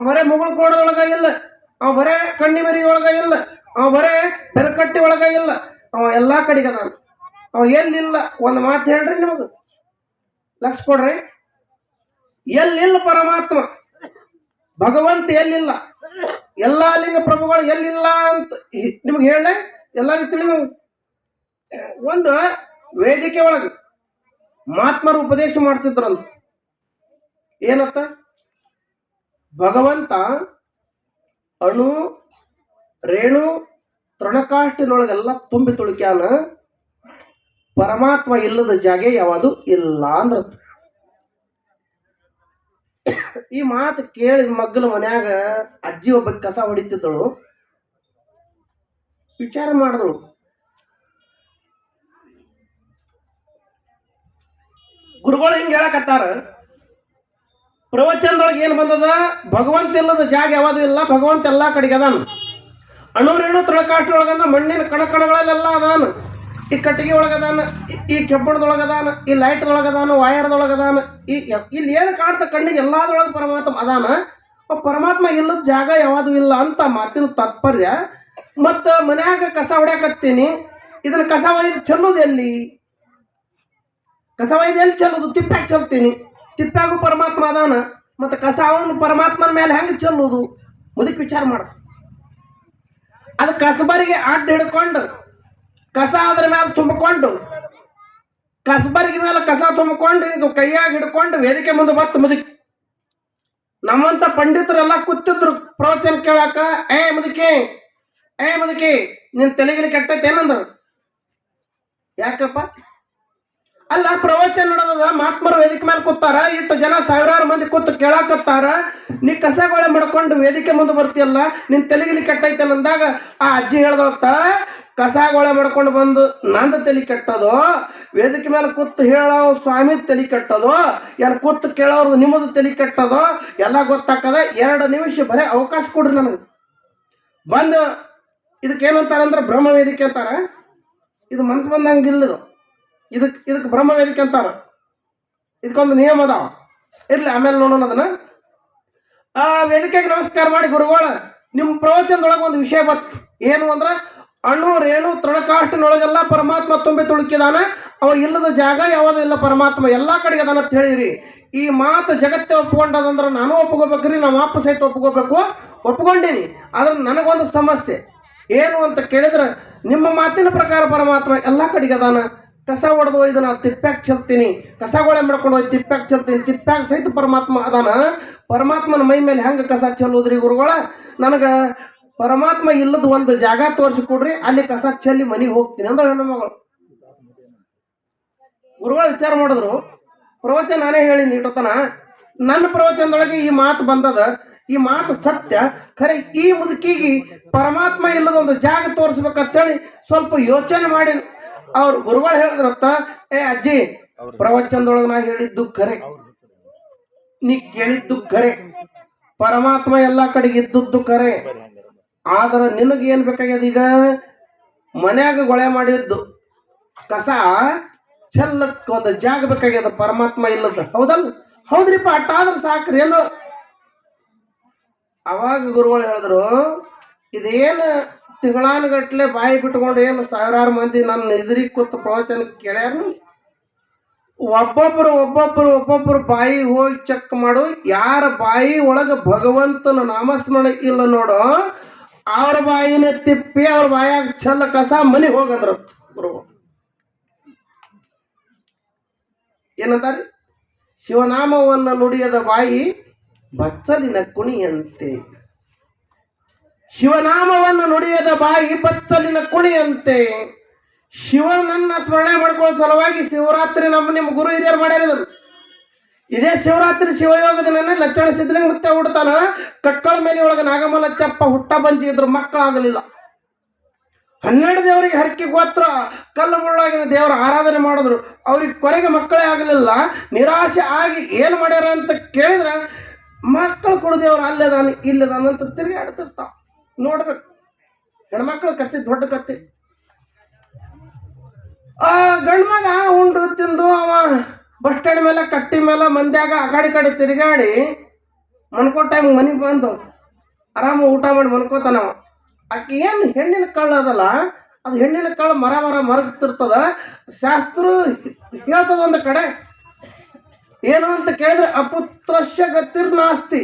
ಬರೇ ಮುಗುಳು ಕೋಣದೊಳಗ ಇಲ್ಲ. ಅವ ಬರೇ ಕಣ್ಣಿ ಒಳಗ ಇಲ್ಲ. ಅವ ಬರೇ ಬೆರಕಟ್ಟಿ ಒಳಗ ಇಲ್ಲ. ಅವ ಎಲ್ಲಾ ಕಡೆಗೆ ನಾನು ಅವ ಎಲ್ಲಿಲ್ಲ? ಒಂದು ಮಾತು ಹೇಳ್ರಿ ನಿಮಗೆ ಲಕ್ಷ ಕೊಡ್ರಿ. ಎಲ್ಲಿಲ್ಲ ಪರಮಾತ್ಮ? ಭಗವಂತ ಎಲ್ಲಿಲ್ಲ? ಎಲ್ಲಾ ಲಿಂಗ ಪ್ರಭುಗಳು ಎಲ್ಲಿಲ್ಲ ಅಂತ ನಿಮ್ಗೆ ಹೇಳ ಎಲ್ಲರಿಗೂ ತಿಳಿದು ಒಂದು ವೇದಿಕೆ ಒಳಗೆ ಮಹಾತ್ಮರು ಉಪದೇಶ ಮಾಡ್ತಿದ್ರಂತ. ಏನತ್ತ? ಭಗವಂತ ಅಣು ರೇಣು ತೃಣಕಾಷ್ಟಿನೊಳಗೆಲ್ಲ ತುಂಬಿ ತುಳುಕ್ಯಾನ, ಪರಮಾತ್ಮ ಇಲ್ಲದ ಜಾಗ ಯಾವುದು ಇಲ್ಲ ಅಂದ್ರ ಈ ಮಾತು ಕೇಳಿದ ಮಗ್ಗಲ ಮನ್ಯಾಗ ಅಜ್ಜಿ ಒಬ್ಬ ಕಸ ಹೊಡಿತಿದ್ದಳು. ವಿಚಾರ ಮಾಡಿದಳು. ಗುರುಗಳು ಹಿಂಗೆ ಹೇಳಕತ್ತಾರ. ಪ್ರವಚನದೊಳಗೆ ಏನು ಬಂದದ? ಭಗವಂತ ಇಲ್ಲದ ಜಾಗ ಯಾವುದು ಇಲ್ಲ, ಭಗವಂತ ಎಲ್ಲ ಕಡೆಗೆ ಅದಾನ. ಅಣುರೇಣು ತಳಕಾಷ್ಟ್ರೊಳಗನ ಮಣ್ಣಿನ ಕಣಕಣಗಳಲ್ಲೆಲ್ಲ ಅದಾನ. ಈ ಕಟ್ಟಿಗೆ ಒಳಗದಾನ ಈ- ಕೆಬ್ಬಣದೊಳಗದಾನ, ಈ ಲೈಟ್ದೊಳಗದಾನ ವಾಯರ್ದೊಳಗದಾನ, ಈ ಇಲ್ಲಿ ಏನು ಕಾಣ್ತ ಕಣ್ಣಿಗೆ ಎಲ್ಲಾದ್ರೊಳಗೆ ಪರಮಾತ್ಮ ಅದಾನ. ಪರಮಾತ್ಮ ಇಲ್ಲದ ಜಾಗ ಯಾವುದು ಇಲ್ಲ ಅಂತ ಮಾತಿನ ತಾತ್ಪರ್ಯ. ಮತ್ತು ಮನ್ಯಾಗ ಕಸ ಹೊಡ್ಯಾಕತ್ತೀನಿ. ಇದನ್ನ ಕಸ ಒಯ್ದು ಚೆಲ್ಲೋದು ಎಲ್ಲಿ? ಕಸ ಒಯ್ದು ಎಲ್ಲಿ ಚೆಲ್ಲೋದು? ತಿಪ್ಪ್ಯಾಗ ಚೆಲ್ತೀನಿ. ತಿಪ್ಪ್ಯಾಗೂ ಪರಮಾತ್ಮ ಅದಾನ, ಮತ್ತು ಕಸ ಅವನು ಪರಮಾತ್ಮನ ಮೇಲೆ ಹೆಂಗೆ ಚೆಲ್ಲೋದು? ಮುದುಕ್ ವಿಚಾರ ಮಾಡ. ಅದು ಕಸಬರಿಗೆ ಅಡ್ಡ ಹಿಡ್ಕೊಂಡು, ಕಸ ಅದ್ರ ಮೇಲೆ ತುಂಬಿಕೊಂಡು, ಕಸಬರಿಗೆ ಮೇಲೆ ಕಸ ತುಂಬಿಕೊಂಡು, ಇದು ಕೈಯಾಗ ಹಿಡ್ಕೊಂಡು ವೇದಿಕೆ ಮುಂದೆ ಬತ್ತು ಮುದುಕಿ. ನಮ್ಮಂತ ಪಂಡಿತರೆಲ್ಲ ಕೂತಿದ್ರು ಪ್ರವಚನ ಕೇಳಾಕ, ಏ ಮುದುಕಿ ಏ ಮುದುಕಿ, ನಿನ್ ತಲೆಗಿನ ಕೆಟ್ಟೈತೆ ಏನಂದ್ರು? ಯಾಕಪ್ಪ? ಅಲ್ಲ ಪ್ರವಚನ ನಡೆದದ ಮಹಾತ್ಮರು ವೇದಿಕೆ ಮೇಲೆ ಕೂತಾರ, ಇಷ್ಟು ಜನ ಸಾವಿರಾರು ಮಂದಿ ಕೂತು ಕೇಳಾಕತ್ತಾರ. ನೀ ಕಸಗೊಳೆ ಮಾಡ್ಕೊಂಡು ವೇದಿಕೆ ಮುಂದೆ ಬರ್ತೀಯಲ್ಲ, ನಿನ್ ತಲೆಗಿಲಿ ಕೆಟ್ಟೈತೆ ಅಂದಾಗ ಆ ಅಜ್ಜಿ ಹೇಳ್ದತ್ತ ಕಸಗೊಳೆ ಮಾಡ್ಕೊಂಡು ಬಂದು ನಂದು ತಲೆ ಕೆಟ್ಟದು, ವೇದಿಕೆ ಮೇಲೆ ಕೂತು ಹೇಳೋ ಸ್ವಾಮಿ ತಲೆ ಕೆಟ್ಟದು ಯಾರು ಕೂತು ಕೇಳೋರು ನಿಮ್ಮದು ತಲೆ ಕೆಟ್ಟದು, ಎಲ್ಲ ಗೊತ್ತಾಕದ ಎರಡು ನಿಮಿಷ ಬರೀ ಅವಕಾಶ ಕೊಡ್ರಿ ನನಗೆ. ಬಂದು ಇದಕ್ಕೆ ಏನಂತಾರಂದ್ರೆ ಬ್ರಹ್ಮ ವೇದಿಕೆ ಅಂತಾರೆ. ಇದು ಮನಸ್ಸು ಬಂದಂಗೆ ಇಲ್ಲದು ಇದಕ್ಕೆ ಇದಕ್ಕೆ ಬ್ರಹ್ಮ ವೇದಿಕೆ ಅಂತಾರ. ಇದಕ್ಕೊಂದು ನಿಯಮ ಅದಾವ. ಇರ್ಲಿ, ಆಮೇಲೆ ನೋಡೋಣ ಅದನ್ನ. ಆ ವೇದಿಕೆಗೆ ನಮಸ್ಕಾರ ಮಾಡಿ ಗುರುಗಳ ನಿಮ್ಮ ಪ್ರವಚನದೊಳಗೆ ಒಂದು ವಿಷಯ ಬರ್ತದೆ ಏನು ಅಂದ್ರೆ ಅಣು ರೇಣು ತೃಣಕಾಷ್ಟಿನೊಳಗೆಲ್ಲ ಪರಮಾತ್ಮ ತುಂಬಿ ತುಳುಕಿದಾನ ಅವ ಇಲ್ಲದ ಜಾಗ ಯಾವುದೂ ಇಲ್ಲ, ಪರಮಾತ್ಮ ಎಲ್ಲ ಕಡೆಗೆ ಅದಾನ ಅಂತ ಹೇಳಿರಿ. ಈ ಮಾತು ಜಗತ್ತೇ ಒಪ್ಕೊಂಡದಂದ್ರೆ ನಾನು ಒಪ್ಕೋಬೇಕ್ರಿ, ನಾವು ಅಪ್ಪ ಸಹಿತ ಒಪ್ಕೋಬೇಕು. ಒಪ್ಕೊಂಡೀನಿ, ಆದ್ರೆ ನನಗೊಂದು ಸಮಸ್ಯೆ. ಏನು ಅಂತ ಕೇಳಿದ್ರೆ, ನಿಮ್ಮ ಮಾತಿನ ಪ್ರಕಾರ ಪರಮಾತ್ಮ ಎಲ್ಲ ಕಡೆಗೆ ಅದಾನ. ಕಸ ಹೊಡೆದು ಒಯ್ದು ನಾನು ತಿಪ್ಪ್ಯಾಗ ಚೆಲ್ತೀನಿ. ಕಸಗೊಳೆ ಮಾಡ್ಕೊಂಡು ಹೋಗಿ ತಿಪ್ಪ್ಯಾಗ ಚೆಲ್ತೀನಿ. ತಿಪ್ಪ್ಯಾಗ ಸಹಿತ ಪರಮಾತ್ಮ ಅದಾನ. ಪರಮಾತ್ಮನ ಮೈ ಮೇಲೆ ಹೆಂಗೆ ಕಸ ಚೆಲ್ಲೋದ್ರಿ ಗುರುಗಳ? ನನಗೆ ಪರಮಾತ್ಮ ಇಲ್ಲದ ಒಂದು ಜಾಗ ತೋರಿಸಿಕೊಡ್ರಿ, ಅಲ್ಲಿ ಕಸ ಚೆಲ್ಲಿ ಮನೆಗೆ ಹೋಗ್ತೀನಿ ಅಂದ್ರೆ ಹೆಣ್ಣು ಮಗಳು. ಗುರುಗಳು ವಿಚಾರ ಮಾಡಿದ್ರು. ಪ್ರವಚನ ನಾನೇ ಹೇಳಿ ನೀಡತನ ನನ್ನ ಪ್ರವಚನದೊಳಗೆ ಈ ಮಾತು ಬಂದದ. ಈ ಮಾತು ಸತ್ಯ. ಖರೆ, ಈ ಮುದುಕಿಗೆ ಪರಮಾತ್ಮ ಇಲ್ಲದ ಒಂದು ಜಾಗ ತೋರಿಸ್ಬೇಕಂತೇಳಿ ಸ್ವಲ್ಪ ಯೋಚನೆ ಮಾಡಿ ಅವ್ರು ಗುರುಗಳು ಹೇಳಿದ್ರಂತ ಏ ಅಜ್ಜಿ ಪ್ರವಚನದೊಳಗೆ ನಾ ಹೇಳಿದ್ದು ಖರೆ. ನೀ ಕೇಳಿದ್ದು ಖರೆ. ಪರಮಾತ್ಮ ಎಲ್ಲ ಕಡೆಗೆ ಇದ್ದದ್ದು ಖರೆ. ಆದ್ರೆ ನಿನಗೆ ಏನು ಬೇಕಾಗ್ಯದ ಈಗ? ಮನ್ಯಾಗ ಗೊಳೆ ಮಾಡಿದ್ದು. ಕಸ ಚೆಲ್ಲಕ್ಕೆ ಒಂದು ಜಾಗ ಬೇಕಾಗ್ಯದ ಪರಮಾತ್ಮ ಇಲ್ಲದ. ಹೌದಲ್ಲ? ಹೌದ್ರಿಪ್ಪ ಅಟ್ಟಾದ್ರೆ ಸಾಕ್ರಿ ಏನು? ಅವಾಗ ಗುರುಗಳು ಹೇಳಿದ್ರು ಇದೇನು ತಿಂಗಳಾನುಗಟ್ಲೆ ಬಾಯಿ ಬಿಟ್ಕೊಂಡು ಏನು ಸಾವಿರಾರು ಮಂದಿ ನನ್ನ ಎದುರಿಗೆ ಕೂತು ಪ್ರವಚನ ಕೇಳ್ಯಾರ ಒಬ್ಬೊಬ್ರು ಒಬ್ಬೊಬ್ಬರು ಒಬ್ಬೊಬ್ರು ಬಾಯಿ ಹೋಗಿ ಚೆಕ್ ಮಾಡು, ಯಾರ ಬಾಯಿ ಒಳಗೆ ಭಗವಂತನ ನಾಮಸ್ಮರಣೆ ಇಲ್ಲ ನೋಡು, ಅವ್ರ ಬಾಯಿನ ತಿಪ್ಪಿ ಅವ್ರ ಬಾಯಾಗ ಚೆಲ್ಲ ಕಸ ಮನೆಗೆ ಹೋಗಂದ್ರ ಗುರು. ಏನಂತಾರೆ ಶಿವನಾಮವನ್ನು ನುಡಿಯದ ಬಾಯಿ ಬಚ್ಚಲಿನ ಕುಣಿಯಂತೆ. ಶಿವನಾಮವನ್ನು ನುಡಿಯದ ಬಾಯಿ ಬತ್ತಲಿನ ಕುಣಿಯಂತೆ. ಶಿವನನ್ನ ಸ್ಮರಣೆ ಮಾಡ್ಕೊಳ್ಳೋ ಸಲುವಾಗಿ ಶಿವರಾತ್ರಿ ನಮ್ಮ ನಿಮ್ಮ ಗುರು ಹಿರಿಯರು ಮಾಡಿದ್ರು ಇದೇ ಶಿವರಾತ್ರಿ ಶಿವಯೋಗ ದಿನ ಲಕ್ಷಣ ಸಿದ್ಧಲಿಂಗ ನೃತ್ಯ ಹುಡ್ತಾನ. ಕಕ್ಕಳ ಮೇಲೆ ಒಳಗೆ ನಾಗಮಲ ಚಪ್ಪ ಹುಟ್ಟ ಬಂದಿದ್ರು ಮಕ್ಕಳಾಗಲಿಲ್ಲ. ಹನ್ನೆರಡು ದೇವರಿಗೆ ಹರಕೆ ಗೋತ್ರ ಕಲ್ಲು ಮುಳ್ಳಾಗಿನ ದೇವರ ಆರಾಧನೆ ಮಾಡಿದ್ರು. ಅವ್ರಿಗೆ ಕೊನೆಗೆ ಮಕ್ಕಳೇ ಆಗಲಿಲ್ಲ. ನಿರಾಶೆ ಆಗಿ ಏನು ಮಾಡ್ಯಾರ ಅಂತ ಕೇಳಿದ್ರೆ ಮಕ್ಕಳು ಕೊಡು ದೇವರು ಅಲ್ಲೇದಾನ ಇಲ್ಲದಾನ ಅಂತ ತಿರುಗಾಡ್ತಿರ್ತಾವ. ನೋಡ್ಬೇಕು ಹೆಣ್ಮಕ್ಳು ಕತ್ತಿ, ದೊಡ್ಡ ಕತ್ತಿ. ಆ ಗಂಡು ಉಂಡು ತಿಂದು ಅವ ಬಸ್ ಸ್ಟ್ಯಾಂಡ್ ಮೇಲೆ, ಕಟ್ಟಿ ಮೇಲೆ ಮಂದ್ಯಾಗ ಆ ಕಡೆ ಕಡೆ ತಿರುಗಾಡಿ ಮನ್ಕೋ ಟೈಮ್ ಮನೆಗೆ ಬಂದು ಆರಾಮ ಊಟ ಮಾಡಿ ಮನ್ಕೋತಾನವ ಆಕೆ ಏನು ಹೆಣ್ಣಿನ ಕಳ್ಳು ಅದಲ್ಲ, ಅದು ಹೆಣ್ಣಿನ ಕಳ್ಳು ಮರ ಮರ ಮರಗ್ತಿರ್ತದ. ಶಾಸ್ತ್ರ ಹೇಳ್ತದ ಒಂದು ಕಡೆ. ಏನು ಅಂತ ಕೇಳಿದ್ರೆ ಅಪುತ್ರಶ್ಯ ಗತಿರ್ನಾಸ್ತಿ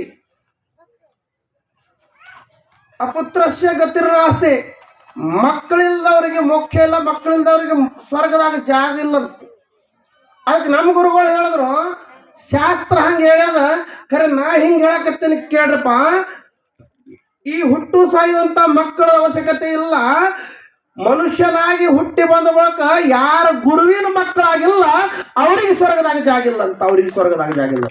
ಅಪುತ್ರಸ್ಯ ಗತಿರ್ನಾಸ್ತಿ. ಮಕ್ಕಳಿಲ್ದವರಿಗೆ ಮೋಕ್ಷ ಇಲ್ಲ ಅವರಿಗೆ ಸ್ವರ್ಗದಾಗ ಜಾಗ ಇಲ್ಲ. ಅದಕ್ಕೆ ನಮ್ಮ ಗುರುಗಳು ಹೇಳಿದ್ರು, ಶಾಸ್ತ್ರ ಹಂಗೆ ಹೇಳ್ಯದ, ಖರೆ ನಾ ಹಿಂಗೆ ಹೇಳಕತ್ತೀನಿ ಕೇಳ್ರಪ್ಪ. ಈ ಹುಟ್ಟು ಸಾಯುವಂಥ ಮಕ್ಕಳ ಅವಶ್ಯಕತೆ ಇಲ್ಲ. ಮನುಷ್ಯನಾಗಿ ಹುಟ್ಟಿ ಬಂದ ಬಳಿಕ ಯಾರ ಗುರುವಿನ ಮಕ್ಕಳಾಗಿಲ್ಲ, ಅವರಿಗೆ ಸ್ವರ್ಗದಾಗ ಜಾಗಿಲ್ಲ ಅಂತ, ಅವ್ರಿಗೆ ಸ್ವರ್ಗದಾಗ ಜಾಗಿಲ್ಲ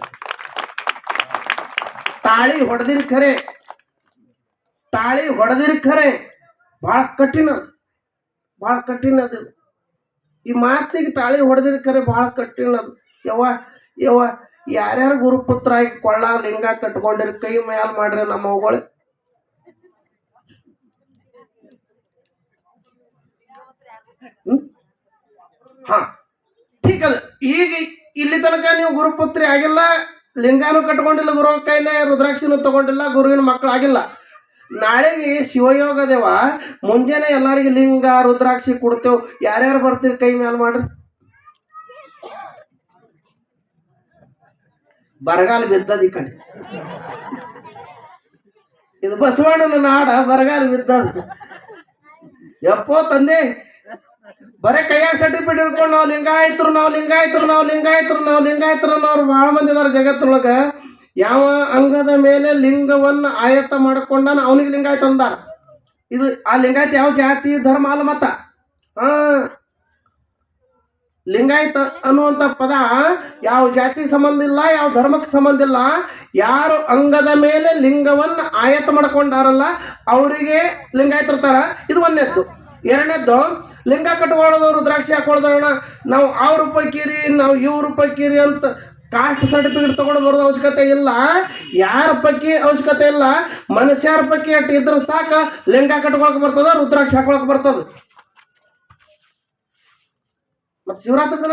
ತಾಳಿ ಹೊಡೆದಿರಿ ಖರೆ. ತಾಳಿ ಹೊಡೆದಿರಿ ಖರೆ ಭಾಳ ಕಠಿಣ ಭಾಳ ಕಠಿಣ ಅದು. ಈ ಮಾತಿಗೆ ತಾಳಿ ಹೊಡೆದಿರಿ ಖರೆ ಭಾಳ ಕಠಿಣ ಅದು. ಯವ್ವ ಯವ್ವ, ಯಾರ್ಯಾರು ಗುರುಪುತ್ರ ಆಗಿ ಕೊಳ್ಳ ಲಿಂಗ ಕಟ್ಕೊಂಡಿರಿ, ಕೈ ಮ್ಯಾಲ್ ಮಾಡ್ರಿ ನಮ್ಮ ಅವುಗಳು? ಹಾ. ಠೀಕ್ ಅದ ಈಗ ಇಲ್ಲಿ ತನಕ ನೀವು ಗುರುಪುತ್ರಿ ಆಗಿಲ್ಲ, ಲಿಂಗಾನು ಕಟ್ಕೊಂಡಿಲ್ಲ ಗುರು ಕೈಲೇ ರುದ್ರಾಕ್ಷಿನೂ ತಗೊಂಡಿಲ್ಲ, ಗುರುವಿನ ಮಕ್ಕಳು ಆಗಿಲ್ಲ ನಾಳೆಗೆ ಶಿವಯೋಗ ದೇವ ಮುಂಜಾನೆ ಎಲ್ಲರಿಗೆ ಲಿಂಗ, ರುದ್ರಾಕ್ಷಿ ಕೊಡ್ತೇವ್. ಯಾರ್ಯಾರು ಬರ್ತೀವಿ ಕೈ ಮೇಲೆ ಮಾಡ್ರಿ. ಬರಗಾಲ ಬಿದ್ದದ ಈ ಕಡೆ. ಇದು ಬಸವಣ್ಣನ ನಾಡ, ಬರಗಾಲ ಬಿದ್ದದ. ಎಪ್ಪೋ ತಂದೆ, ಬರೇ ಕೈಯಾಗ ಸರ್ಟಿಫಿಕೇಟ್ ಇಟ್ಕೊಂಡು ನಾವು ಲಿಂಗಾಯತರು ನಾವು ಲಿಂಗಾಯತರು ನಾವು ಲಿಂಗಾಯತರು ನಾವು ಲಿಂಗಾಯತರು ಅನ್ನೋರು ಭಾಳ ಮಂದಿ ಇದಾರೆ ಜಗತ್ತೊಳಗ. ಯಾವ ಅಂಗದ ಮೇಲೆ ಲಿಂಗವನ್ನ ಆಯತ್ತ ಮಾಡ್ಕೊಂಡನ ಅವನಿಗೆ ಲಿಂಗಾಯತ ಅಂದಾರ. ಇದು ಆ ಲಿಂಗಾಯತ ಯಾವ ಜಾತಿ, ಧರ್ಮ ಅಲ್ಲ ಮತ? ಲಿಂಗಾಯತ ಅನ್ನುವಂಥ ಪದ ಯಾವ ಜಾತಿ ಸಂಬಂಧ ಇಲ್ಲ, ಯಾವ ಧರ್ಮಕ್ಕೆ ಸಂಬಂಧ ಇಲ್ಲ, ಯಾರು ಅಂಗದ ಮೇಲೆ ಲಿಂಗವನ್ನು ಆಯತ್ತ ಮಾಡ್ಕೊಂಡಾರಲ್ಲ, ಅವರಿಗೆ ಲಿಂಗಾಯತ ಇರ್ತಾರ ಇದು ಒಂದನೇದ್ದು ಎರಡನೇದ್ದು, ಲಿಂಗ ಕಟ್ಕೊಳ್ಳೋದು ರುದ್ರಾಕ್ಷಿ ಹಾಕೊಳ್ದೋಣ ನಾವು ಅವ್ರ ಪೈಕಿರಿ ನಾವು ಇವ್ರ ಪೈಕಿರಿ ಅಂತ ಕಾಸ್ಟ್ ಸರ್ಟಿಫಿಕೇಟ್ ತಗೊಂಡು ಬರೋದು ಅವಶ್ಯಕತೆ ಇಲ್ಲ. ಯಾರ ಪಕ್ಕಿ ಅವಶ್ಯಕತೆ ಇಲ್ಲ. ಮನುಷ್ಯರ ಪೈಕಿ ಅಟ್ಟು ಇದ್ರೆ ಸಾಕ. ಲಿಂಗ ಕಟ್ಕೊಳಕ್ ಬರ್ತದ, ರುದ್ರಾಕ್ಷ ಹಾಕೊಳಕ್ ಬರ್ತದ. ಮತ್ತೆ ಶಿವರಾತ್ರಿ ದಿನ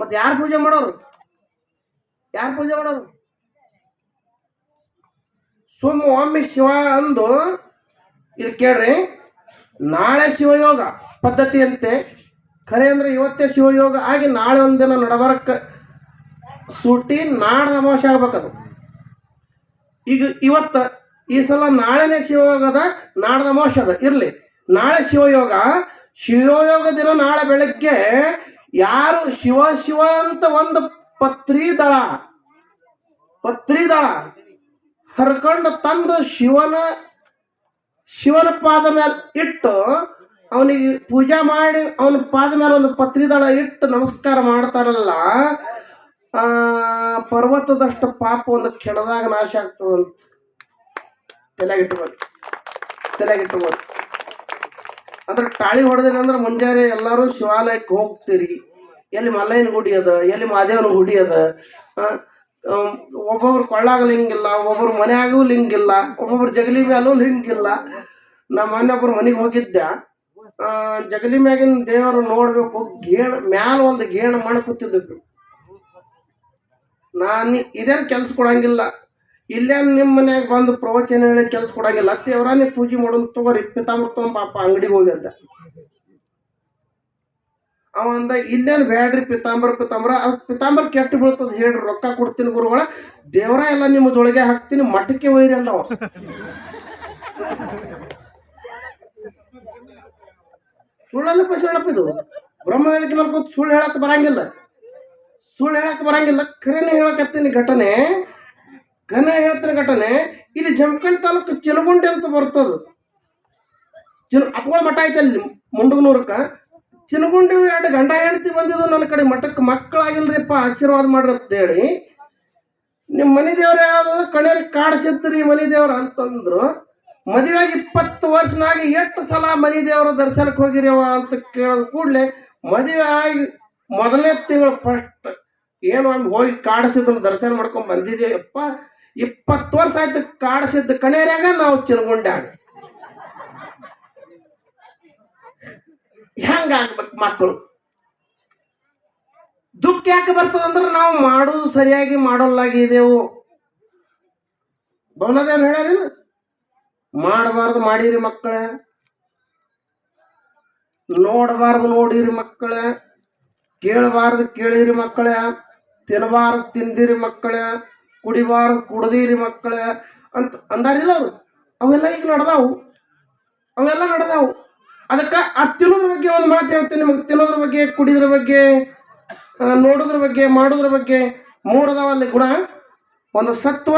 ಮತ್ತೆ ಯಾರು ಪೂಜೆ ಮಾಡೋರು? ಯಾರು ಪೂಜೆ ಮಾಡೋರು? ಸುಮ್ಮ ಒಮ್ಮೆ ಶಿವ ಅಂದು, ಇಲ್ಲಿ ಕೇಳ್ರಿ. ನಾಳೆ ಶಿವಯೋಗ ಪದ್ಧತಿಯಂತೆ. ಖರೆ ಅಂದ್ರೆ ಇವತ್ತೇ ಶಿವಯೋಗ ಆಗಿ ನಾಳೆ ಒಂದಿನ ನಡಬರಕ್ಕೆ ಸೂಟಿ ನಾಡ್ದ ಅಮಾವಾಸ್ಯ ಆಗ್ಬೇಕದು. ಈಗ ಇವತ್ತು ಈ ಸಲ ನಾಳೆನೇ ಶಿವಯೋಗದ ನಾಡ್ದ ಅಮಾವಾಸ್ಯ ಅದ. ಇರಲಿ, ನಾಳೆ ಶಿವಯೋಗ ಶಿವಯೋಗ ದಿನ ನಾಳೆ ಬೆಳಗ್ಗೆ ಯಾರು ಶಿವ ಶಿವ ಅಂತ ಒಂದು ಪತ್ರಿ ದಳ ಪತ್ರಿ ದಳ ಹರ್ಕೊಂಡು ತಂದು ಶಿವನ ಶಿವನ ಪಾದ ಮೇಲೆ ಇಟ್ಟು ಅವನಿಗೆ ಪೂಜೆ ಮಾಡಿ ಅವನ ಪಾದ ಮೇಲೆ ಒಂದು ಪತ್ರಿದಳ ಇಟ್ಟು ನಮಸ್ಕಾರ ಮಾಡ್ತಾರಲ್ಲ ಆ ಪರ್ವತದಷ್ಟು ಪಾಪ ಒಂದು ಕೆಣದಾಗ ನಾಶ ಆಗ್ತದಂತ ತಲೆಗಿಟ್ಬೋದು ತಲೆಗಿಟ್ಬೋದು ಅಂದ್ರೆ ಟಾಳಿ ಹೊಡೆದಿಲ್ಲ ಅಂದ್ರೆ ಮುಂಜಾನೆ ಎಲ್ಲರೂ ಶಿವಾಲಯಕ್ಕೆ ಹೋಗ್ತೀರಿ. ಎಲ್ಲಿ ಮಲ್ಲಯ್ಯನ ಗುಡಿ ಅದ, ಎಲ್ಲಿ ಮಾದೇವನ ಗುಡಿ ಅದ ಒಬ್ಬೊಬ್ರು ಕೊಳ್ಳಾಗ ಲಿಂಗಿಲ್ಲ ಒಬ್ಬೊಬ್ರು ಮನ್ಯಾಗೂ ಲಿಂಗಿಲ್ಲ, ಒಬ್ಬೊಬ್ರು ಜಗಲಿ ಮ್ಯಾಲೂ ಲಿಂಗಿಲ್ಲ. ನಮ್ಮ ಒಬ್ಬರು ಮನೆಗೆ ಹೋಗಿದ್ದ. ಜಗಲಿ ಮ್ಯಾಗಿನ ದೇವರು ನೋಡಬೇಕು, ಗೇಣ, ಮ್ಯಾಲ ಒಂದು ಗೇಣ ಮಣ್ಣು ಕೂತಿದ್ದು ನಾನು ಇದೇನು ಕೆಲಸ ಕೊಡಂಗಿಲ್ಲ. ಇಲ್ಲೇ ನಿಮ್ಮ ಮನ್ಯಾಗ ಬಂದು ಪ್ರವಚನ ಹೇಳಿ ಕೆಲಸ ಕೊಡಂಗಿಲ್ಲ. ಅತ್ತೆಯವ್ರ ನೀವು ಪೂಜೆ ಮಾಡೋದು ತಗೋರಿ ಪಿತಾಮೃತ ಪಾಪ ಅಂಗಡಿಗೆ ಹೋಗಿ ಅಂತ. ಅವ ಅಂದ ಇಲ್ಲೇನು ಬೇಡ್ರಿ ಪಿತಾಂಬರ್, ಪಿತಾಂಬರ, ಅದು ಪಿತಾಂಬರ್ ಕೆಟ್ಟು ಬೀಳ್ತದ ಹೇಳ್ರಿ, ರೊಕ್ಕ ಕೊಡ್ತೀನಿ ಗುರುಗಳ. ದೇವರ ಎಲ್ಲ ನಿಮ್ಮ ಜೊಳಗೆ ಹಾಕ್ತೀನಿ, ಮಠಕ್ಕೆ ಒಯ್ರಿ ಅಂದವ ಸುಳ್ಳಲ್ಲ ಪಶುಳಪ್ಪ ಇದು. ಕೂತು ಸುಳ್ಳು ಹೇಳಕ್ ಬರಂಗಿಲ್ಲ. ಸುಳ್ಳು ಹೇಳಕ್ಕೆ ಬರಂಗಿಲ್ಲ. ಖರೇನೆ ಹೇಳಕತ್ತೀನಿ ಘಟನೆ. ಘನ ಹೇಳ್ತಾರೆ ಘಟನೆ. ಇಲ್ಲಿ ಜಮಖಂಡ್ ತಾಲೂಕು ಚಿಲಗುಂಡಿ ಅಂತ ಬರ್ತದ. ಚಿಲ್ ಅಪ್ಗಳ ಮಠ ಐತೆ ಅಲ್ಲಿ ಮುಂಡಗನೂರಕ್ಕೆ. ಚಿಲಗುಂಡಿ ಎರಡು ಗಂಡ ಹೆಂಡತಿ ಬಂದಿದ್ದು ನನ್ನ ಕಡೆ ಮಠಕ್ಕೆ ಮಕ್ಕಳಾಗಿಲ್ರಿಪ್ಪ, ಆಶೀರ್ವಾದ ಮಾಡ್ರಿ ಅಂತೇಳಿ ನಿಮ್ಮ ಮನೆ ದೇವ್ರ ಯಾವ್ದು? ಕಣ್ಯರಿಗೆ ಕಾಡ್ಸಿದ್ರಿ ಮನೆ ದೇವ್ರ ಅಂತಂದ್ರು. ಮದುವೆಯಾಗಿ ಇಪ್ಪತ್ತು ವರ್ಷನಾಗಿ ಎಷ್ಟು ಸಲ ಮನೆ ದೇವರ ದರ್ಶನಕ್ಕೆ ಹೋಗಿರ್ಯವ ಅಂತ ಕೇಳಿದ ಕೂಡಲೇ ಮದುವೆ ಆಗಿ ಮೊದಲನೇ ತಿಂಗಳು ಫಸ್ಟ್ ಏನು ಒಂದು ಹೋಗಿ ಕಾಡಿಸಿದ್ದನ್ನು ದರ್ಶನ ಮಾಡ್ಕೊಂಡು ಬಂದಿದ್ದೇವಪ್ಪ ಇಪ್ಪತ್ತು ವರ್ಷ ಆಯ್ತು ಕಾಡಿಸಿದ್ದ ಕಣೇರ್ಯಾಗ ನಾವು ಚಿಲ್ಗೊಂಡ್ಯಾಗ ಹೆಂಗ ಆಗ್ಬೇಕು ಮಕ್ಕಳು? ದುಃಖ ಯಾಕೆ ಬರ್ತದಂದ್ರೆ ನಾವು ಮಾಡೋದು ಸರಿಯಾಗಿ ಮಾಡೋಲ್ಲಾಗಿದೆವು ಬೌಲದೇವ್ರು ಹೇಳಿ ಮಾಡಬಾರ್ದು ಮಾಡಿರಿ ಮಕ್ಕಳ. ನೋಡಬಾರ್ದು ನೋಡಿರಿ ಮಕ್ಕಳ. ಕೇಳಬಾರ್ದು ಕೇಳಿರಿ ಮಕ್ಕಳ. ತಿನ್ನಬಾರ್ದು ತಿಂದಿರಿ ಮಕ್ಕಳ ಕುಡಿಬಾರ ಕುಡ್ದಿರಿ ಮಕ್ಕಳ ಅಂತ ಅಂದಾರಿಲ್ಲ ಅವರು. ಅವೆಲ್ಲ ಈಗ ನಡೆದಾವು. ಅವೆಲ್ಲ ನಡೆದಾವು. ಅದಕ್ಕೆ ಆ ತಿನ್ನೋದ್ರ ಬಗ್ಗೆ ಒಂದು ಮಾತು ಹೇಳ್ತೀನಿ ನಿಮಗೆ. ತಿನ್ನೋದ್ರ ಬಗ್ಗೆ, ಕುಡಿದ್ರ ಬಗ್ಗೆ ನೋಡೋದ್ರ ಬಗ್ಗೆ, ಮಾಡೋದ್ರ ಬಗ್ಗೆ ಮೂರು ಗುಣ ಒಂದು ಸತ್ವ